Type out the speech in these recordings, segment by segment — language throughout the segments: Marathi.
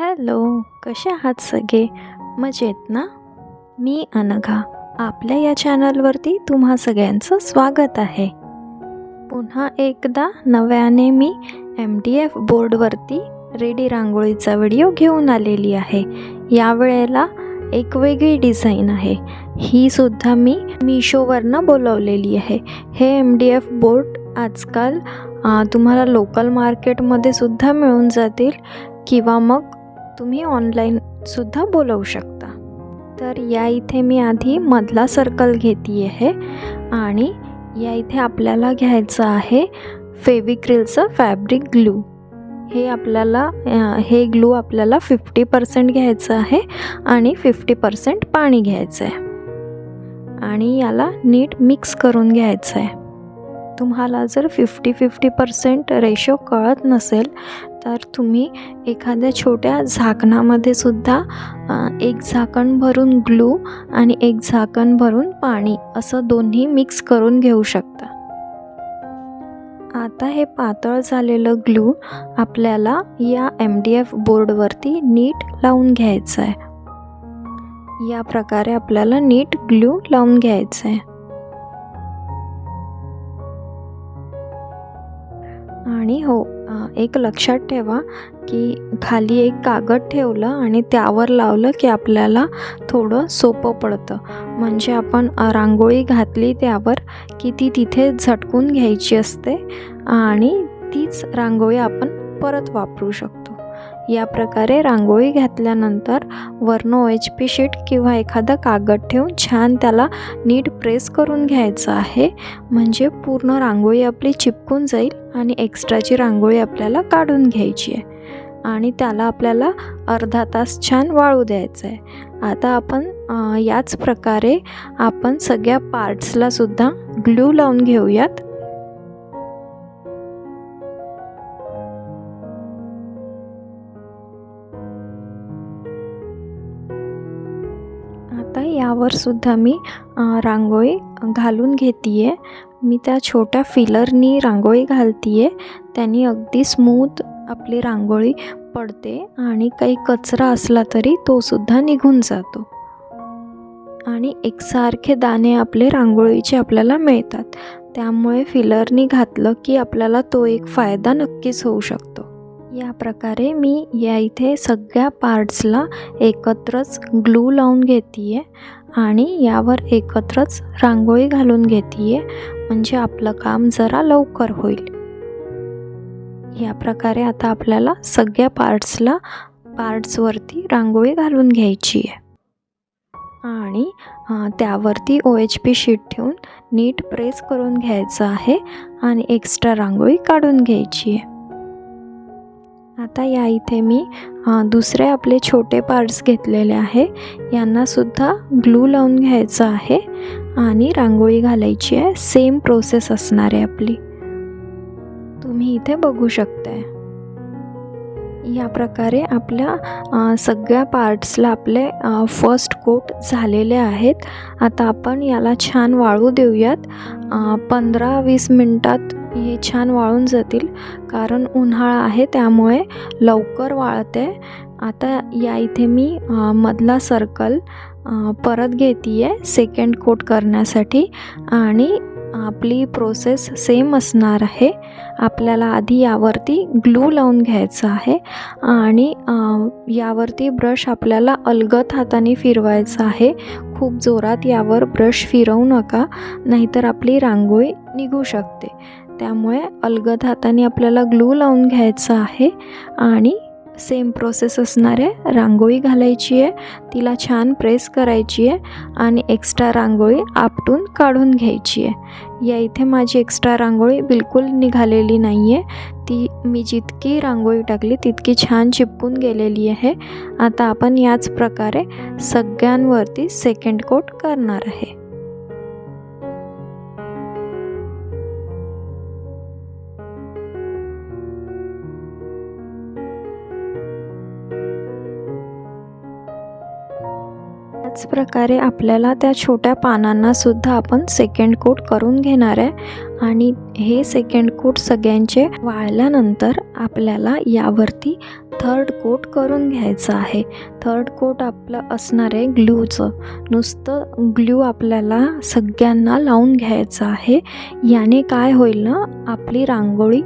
हॅलो कसे आहात सगळे? मजेत ना? मी अनघा आपल्या या चॅनलवरती तुम्हा सगळ्यांचं स्वागत आहे. पुन्हा एकदा नव्याने मी एम डी एफ बोर्डवरती रेडी रांगोळीचा व्हिडिओ घेऊन आलेली आहे. यावेळेला एक वेगळी डिझाईन आहे. ही सुद्धा मी मिशोवरनं बोलवलेली आहे. हे एम डी एफ बोर्ड आजकाल तुम्हाला लोकल मार्केटमध्ये सुद्धा मिळून जातील किंवा मग तुम्ही ऑनलाईनसुद्धा बोलवू शकता. तर या इथे मी आधी मधला सर्कल घेते आहे आणि या इथे आपल्याला घ्यायचं आहे फेविक्रिलचं फॅब्रिक ग्लू हे आपल्याला हे ग्लू आपल्याला फिफ्टी पर्सेंट घ्यायचं आहे आणि फिफ्टी पर्सेंट पाणी घ्यायचं आहे. आणि याला नीट मिक्स करून घ्यायचं आहे. तुम्हाला जर फिफ्टी फिफ्टी पर्सेंट रेशो कळत नसेल तर तुम्ही एखाद्या छोट्या झाकणामध्ये सुद्धा एक झाकण भरून ग्लू आणि एक झाकण भरून पाणी असं दोन्ही मिक्स करून घेऊ शकता. आता हे पातळ झालेलं ग्लू आपल्याला या एम डी एफ बोर्डवरती नीट लावून घ्यायचं आहे. या प्रकारे आपल्याला नीट ग्लू लावून घ्यायचं आहे. आणि हो एक लक्षात ठेवा की खाली एक कागद ठेवलं आणि त्यावर लावलं की आपल्याला थोडं सोपं पडतं. म्हणजे आपण रांगोळी घातली त्यावर की ती तिथे झटकून घ्यायची असते आणि तीच रांगोळी आपण परत वापरू शकतो. या प्रकारे रांगोळी घातल्यानंतर वरनं ओ एच पी शीट किंवा एखादा कागद ठेवून छान त्याला नीट प्रेस करून घ्यायचं आहे. म्हणजे पूर्ण रांगोळी आपली चिपकून जाईल आणि एक्स्ट्राची रांगोळी आपल्याला काढून घ्यायची आहे. आणि त्याला आपल्याला अर्धा तास छान वाळू द्यायचं आहे. आता आपण याच प्रकारे आपण सगळ्या पार्ट्सला सुद्धा ग्लू लावून घेऊयात. आता यावर सुद्धा मी रांगोळी घालून घेते आहे मी त्या छोट्या फिलरनी रांगोळी घालते आहे त्यांनी अगदी स्मूथ आपली रांगोळी पडते आणि काही कचरा असला तरी तो सुद्धा निघून जातो. आणि एकसारखे दाणे आपले रांगोळीचे आपल्याला मिळतात. त्यामुळे फिलरनी घातलं की आपल्याला तो एक फायदा नक्कीच होऊ शकतो. या प्रकारे मी या इथे सगळ्या पार्ट्सला एकत्रच ग्लू लावून घेते आहे आणि यावर एकत्रच रांगोळी घालून घेते आहे म्हणजे आपलं काम जरा लवकर होईल. या प्रकारे आता आपल्याला सगळ्या पार्ट्सला पार्ट्सवरती रांगोळी घालून घ्यायची आहे. आणि त्यावरती ओ एच पी शीट ठेवून नीट प्रेस करून घ्यायचं आहे आणि एक्स्ट्रा रांगोळी काढून घ्यायची आहे. आता या इथे मी दुसरे आपले छोटे पार्ट्स घेतलेले आहे. यांनासुद्धा ग्लू लावून घ्यायचं आहे. आणि रांगोळी घालायची आहे. सेम प्रोसेस असणार आहे आपली. तुम्ही इथे बघू शकताय. या प्रकारे आपल्या सगळ्या पार्ट्सला आपले फर्स्ट कोट झालेले आहेत. आता आपण याला छान वाळू देऊयात. पंधरा वीस मिनटात हे छान वाळून जातील. कारण उन्हाळा आहे त्यामुळे लवकर वाळते. आता या इथे मी मधला सर्कल परत घेते आहे सेकंड कोट करण्यासाठी. आणि आपली प्रोसेस सेम असणार आहे. आपल्याला आधी यावरती ग्लू लावून घ्यायचं आहे. आणि यावरती ब्रश आपल्याला अलगद हाताने फिरवायचा आहे. खूप जोरात यावर ब्रश फिरवू नका. नाहीतर आपली रांगोळी निघू शकते. त्यामुळे अलगद हाताने आपल्याला ग्लू लावून घ्यायचं आहे. आणि सेम प्रोसेस असणार आहे. रांगोळी घालायची आहे. तिला छान प्रेस करायची आहे आणि एक्स्ट्रा रांगोळी आपटून काढून घ्यायची आहे. या इथे माझी एक्स्ट्रा रांगोळी बिलकुल निघालेली नाही आहे ती मी जितकी रांगोळी टाकली तितकी छान चिपकून गेलेली आहे. आता आपण याच प्रकारे सगळ्यांवरती सेकंड कोट करणार आहे. त्याच प्रकारे आपल्याला त्या छोट्या पानांना सुद्धा आपण सेकंड कोट करून घेणार आहे. आणि हे सेकंड कोट सगळ्यांचे वाळल्यानंतर आपल्याला यावरती थर्ड कोट करून घ्यायचं आहे. थर्ड कोट आपलं असणार आहे ग्लूचं नुसतं ग्लू आपल्याला सगळ्यांना लावून घ्यायचं आहे. याने काय होईल ना आपली रांगोळी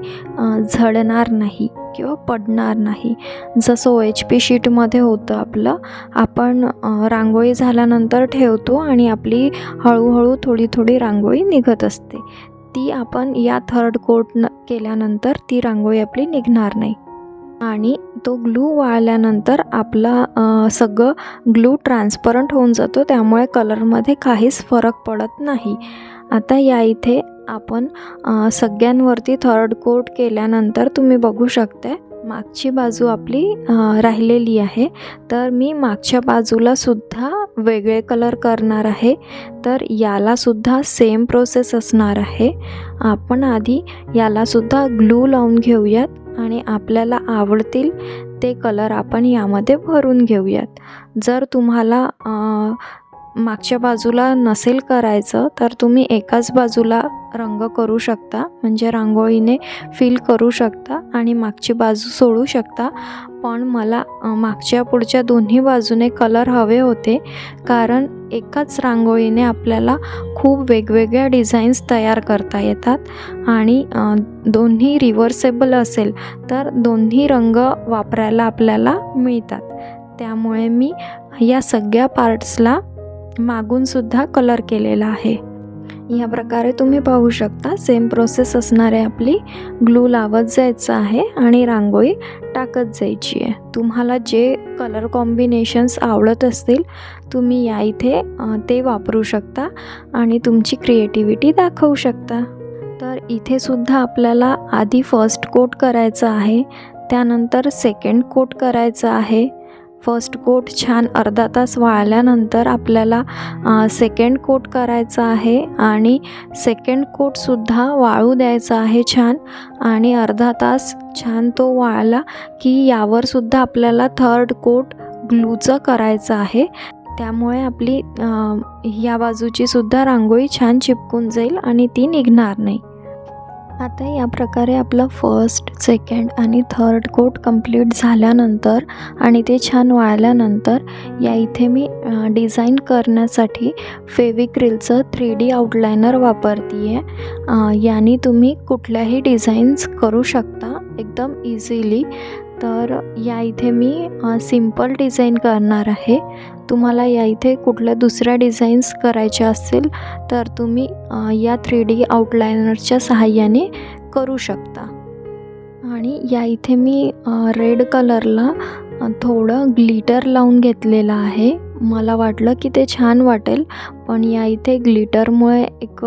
झडणार नाही. किंवा पडणार नाही. जसं ओ एच पी शीटमध्ये होतं आपलं आपण रांगोळी झाल्यानंतर ठेवतो आणि आपली हळूहळू थोडी थोडी रांगोळी निघत असते. ती आपण या थर्ड कोट न केल्यानंतर ती रांगोळी आपली निघणार नाही. आणि तो ग्लू वाळल्यानंतर आपला सगळं ग्लू ट्रान्सपरंट होऊन जातो त्यामुळे कलरमध्ये काहीच फरक पडत नाही. आता या इथे आपण सगळ्यांवरती थर्ड कोट केल्यानंतर तुम्ही बघू शकता मागची बाजू आपली राहिलेली आहे. तर मी मागच्या बाजूला सुद्धा वेगळे कलर करणार आहे. तर यालासुद्धा सेम प्रोसेस असणार आहे. आपण आधी यालासुद्धा ग्लू लावून घेऊयात आणि आपल्याला आवडतील ते कलर आपण यामध्ये भरून घेऊयात. जर तुम्हाला मागच्या बाजूला नसेल करायचं तर तुम्ही एकाच बाजूला रंग करू शकता. म्हणजे रांगोळीने फिल करू शकता आणि मागची बाजू सोडू शकता. पण मला मागच्या पुढच्या दोन्ही बाजूने कलर हवे होते. कारण एकाच रांगोळीने आपल्याला खूप वेगवेगळ्या डिझाईन्स तयार करता येतात. आणि दोन्ही रिव्हर्सेबल असेल तर दोन्ही रंग वापरायला आपल्याला मिळतात. त्यामुळे मी या सगळ्या पार्ट्सला मागूनसुद्धा कलर केलेला आहे. या प्रकारे तुम्ही पाहू शकता सेम प्रोसेस असणारे आपली ग्लू लावत जायचं आहे आणि रांगोळी टाकत जायची आहे. तुम्हाला जे कलर कॉम्बिनेशन्स आवडत असतील तुम्ही या इथे ते वापरू शकता आणि तुमची क्रिएटिव्हिटी दाखवू शकता. तर इथे सुद्धा आपल्याला आधी फर्स्ट कोट करायचं आहे त्यानंतर सेकंड कोट करायचं आहे. फर्स्ट कोट छान अर्धा तास वाळल्यानंतर आपल्याला सेकंड कोट करायचा आहे आणि सेकंड कोटसुद्धा वाळू द्यायचा आहे छान आणि अर्धा तास छान तो वाळला की यावरसुद्धा आपल्याला थर्ड कोट ग्लूचं करायचं आहे. त्यामुळे आपली या बाजूची सुद्धा रांगोळी छान चिपकून जाईल आणि ती निघणार नाही. आता या प्रकारे आपलं फर्स्ट सेकंड आणि थर्ड कोट कंप्लीट झाल्यानंतर आणि ते छान वाळल्यानंतर या इथे मी डिझाईन करण्यासाठी फेविक्रिलचं थ्री डी आउटलायनर वापरते आहे याने तुम्ही कुठल्याही डिझाईन्स करू शकता एकदम इझिली तर या इथे मी सिंपल डिझाईन करणार आहे. तुम्हाला या इथे कुठल्या दुसऱ्या डिझाईन्स करायच्या असतील तर तुम्ही या थ्री डी आउटलायनरच्या सहाय्याने करू शकता. आणि या इथे मी रेड कलरला थोडं ग्लिटर लावून घेतलेलं आहे. मला वाटलं की ते छान वाटेल पण या इथे ग्लिटरमुळे एक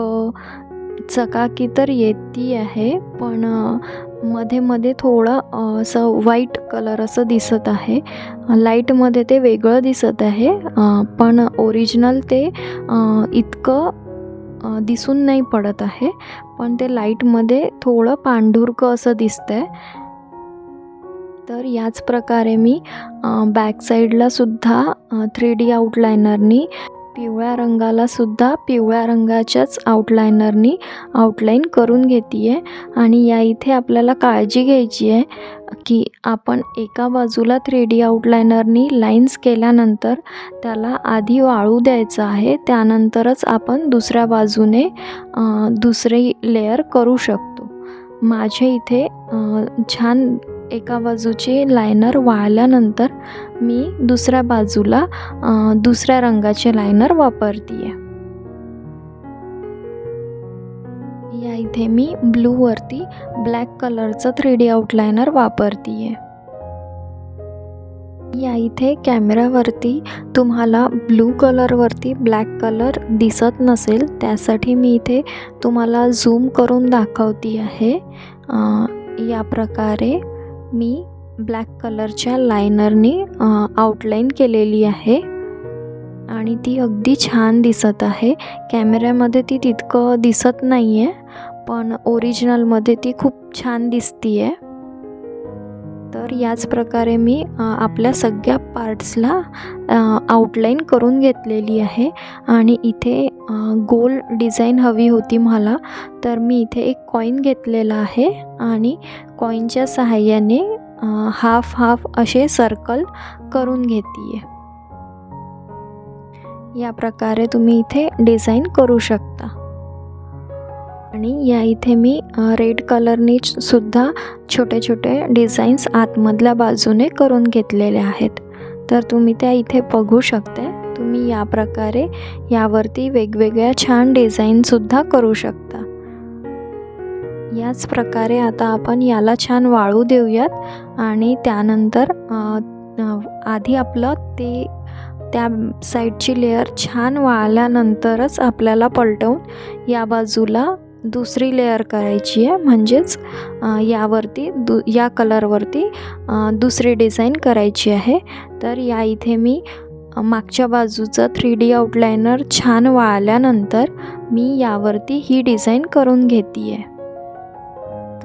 चकाकी तर येती आहे पण मध्ये मध्ये थोडं असं व्हाईट कलर असं दिसत आहे. लाईटमध्ये ते वेगळं दिसत आहे पण ओरिजिनल ते इतकं दिसून नाही पडत आहे. पण ते लाईटमध्ये थोडं पांढुरकं असं दिसतं आहे तर याच प्रकारे मी बॅक साईडला सुद्धा थ्री डी आउटलायनरनी पिवळ्या रंगाला सुद्धा पिवळ्या रंगाच्याच आउटलायनरनी आउटलाईन करून घेते आहे आणि या इथे आपल्याला काळजी घ्यायची आहे की आपण एका बाजूला थ्री डी आउटलायनरनी लाईन्स केल्यानंतर त्याला आधी वाळू द्यायचं आहे. त्यानंतरच आपण दुसऱ्या बाजूने दुसरी लेअर करू शकतो. माझ्या इथे छान एका बाजूची लायनर वाळल्यानंतर मी दुसऱ्या बाजूला दुसऱ्या रंगाचे लायनर वापरते आहे या इथे मी ब्लूवरती ब्लॅक कलरचं थ्री डी आउटलायनर वापरते आहे या इथे कॅमेऱ्यावरती तुम्हाला ब्लू कलरवरती ब्लॅक कलर दिसत नसेल त्यासाठी मी इथे तुम्हाला झूम करून दाखवते आहे या प्रकारे मी ब्लॅक कलरच्या लायनरने आउटलाईन केलेली आहे. आणि ती अगदी छान दिसत आहे. कॅमेऱ्यामध्ये ती तितकं दिसत नाही आहे पण ओरिजिनलमध्ये ती खूप छान दिसती आहे तर याच प्रकारे मी आपल्या सगळ्या पार्ट्सला आउटलाईन करून घेतलेली आहे. आणि इथे गोल डिझाईन हवी होती मला तर मी इथे एक कॉईन घेतलेला आहे. आणि कॉईनच्या सहाय्याने हाफ हाफ असे सर्कल करून घेते आहे या प्रकारे तुम्ही इथे डिझाईन करू शकता. आणि या इथे मी रेड कलरनी सुद्धा छोटे छोटे डिझाईन्स आतमधल्या बाजूने करून घेतलेले आहेत. तर तुम्ही त्या इथे बघू शकता. तुम्ही या प्रकारे यावरती वेगवेगळ्या छान डिझाईनसुद्धा करू शकता. याच प्रकारे आता आपण याला छान वाळू देऊयात. आणि त्यानंतर आधी आपलं ते त्या साईडची लेअर छान वाळल्यानंतरच आपल्याला पलटवून या बाजूला दुसरी लेअर करायची आहे. म्हणजेच यावरती दु या कलरवरती दुसरी डिझाईन करायची आहे. तर या इथे मी मागच्या बाजूचं थ्री डी आउटलायनर छान वाळल्यानंतर मी यावरती ही डिझाईन करून घेते आहे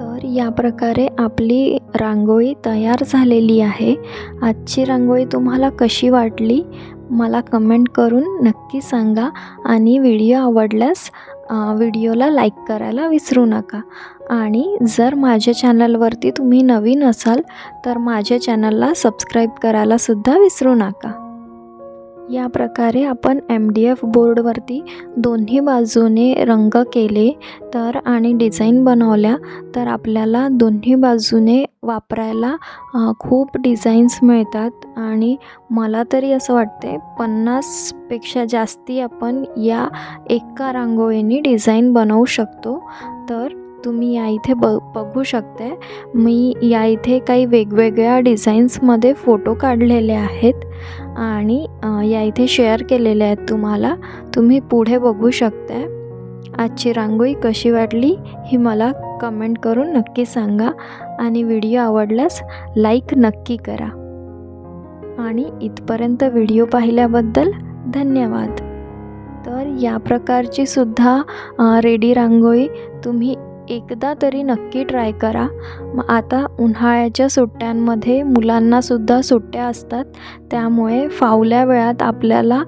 तर या प्रकारे आपली रांगोळी तयार झालेली आहे. आजची रांगोळी तुम्हाला कशी वाटली मला कमेंट करून नक्की सांगा आणि व्हिडिओ आवडल्यास व्हिडिओला लाईक करायला विसरू नका. आणि जर माझ्या चॅनलवरती तुम्ही नवीन असाल तर माझ्या चॅनलला सबस्क्राईब करायलासुद्धा विसरू नका. या प्रकारे आपण एम डी एफ बोर्डवरती दोन्ही बाजूने रंग केले तर आणि डिझाईन बनवल्या तर आपल्याला दोन्ही बाजूने वापरायला खूप डिझाईन्स मिळतात. आणि मला तरी असं वाटते पन्नासपेक्षा जास्ती आपण या एका रांगोळीने डिझाईन बनवू शकतो. तर तुम्ही या इथे ब बघू शकते मी या इथे काही वेगवेगळ्या डिझाईन्समध्ये फोटो काढलेले आहेत. आणि या इथे शेअर केलेले आहेत तुम्हाला. तुम्ही पुढे बघू शकता आजची रांगोळी कशी वाटली ही मला कमेंट करून नक्की सांगा आणि व्हिडिओ आवडल्यास लाईक नक्की करा. आणि इथपर्यंत व्हिडिओ पाहिल्याबद्दल धन्यवाद. तर या प्रकारची सुद्धा रेडी रांगोळी तुम्ही एकदा तरी नक्की ट्राय करा. मग आता उन्हाळ्याच्या सुट्ट्यांमध्ये मुलांनासुद्धा सुट्ट्या असतात. त्यामुळे फावल्या वेळात आपल्याला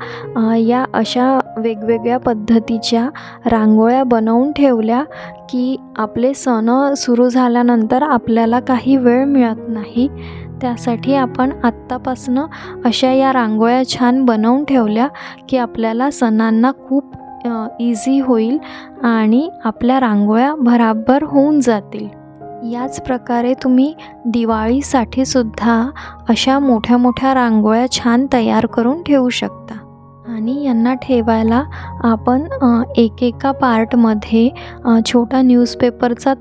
या अशा वेगवेगळ्या पद्धतीच्या रांगोळ्या बनवून ठेवल्या की आपले सण सुरू झाल्यानंतर आपल्याला काही वेळ मिळत नाही. त्यासाठी आपण आत्तापासनं अशा या रांगोळ्या छान बनवून ठेवल्या की आपल्याला सणांना खूप इझी होईल आणि आपल्या रांगोळ्या भराभर होऊन जातील. याच प्रकारे तुम्ही दिवाळीसाठी सुद्धा अशा मोठ्या मोठ्या रांगोळ्या छान तयार करून ठेवू शकता. आणि यांना ठेवायला आपण एकेका पार्टमध्ये छोटा न्यूजपेपरचा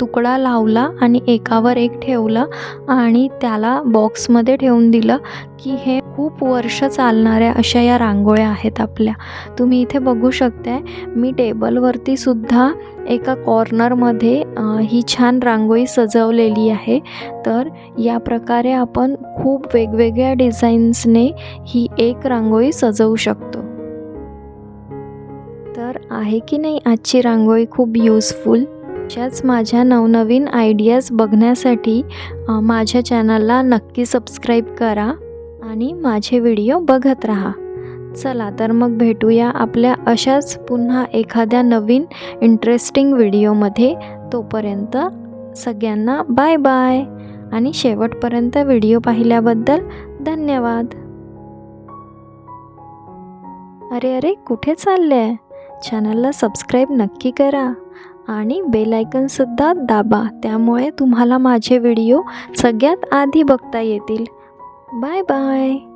तुकडा लावला आणि एकावर एक ठेवलं आणि त्याला बॉक्समध्ये ठेवून दिलं की हे खूप वर्ष चालणाऱ्या अशा या रांगोळ्या आहेत आपल्या. तुम्ही इथे बघू शकताय मी टेबलवरती सुद्धा एका कॉर्नरमध्ये ही छान रांगोळी सजवलेली आहे. तर या प्रकारे आपण खूप वेगवेगळ्या डिझाईन्सने ही एक रांगोळी सजवू शकतो. तर आहे की नाही आजची रांगोळी खूप यूजफुल अशाच माझ्या नवनवीन आयडियाज बघण्यासाठी माझ्या चॅनलला नक्की सबस्क्राईब करा आणि माझे व्हिडिओ बघत राहा. चला तर मग भेटूया आपल्या अशाच पुन्हा एखाद्या नवीन इंटरेस्टिंग व्हिडिओमध्ये तोपर्यंत सगळ्यांना बाय बाय आणि शेवटपर्यंत व्हिडिओ पाहिल्याबद्दल धन्यवाद. अरे अरे कुठे चालले? आहे चॅनलला सबस्क्राईब नक्की करा. आणि बेलायकनसुद्धा दाबा. त्यामुळे तुम्हाला माझे व्हिडिओ सगळ्यात आधी बघता येतील. Bye bye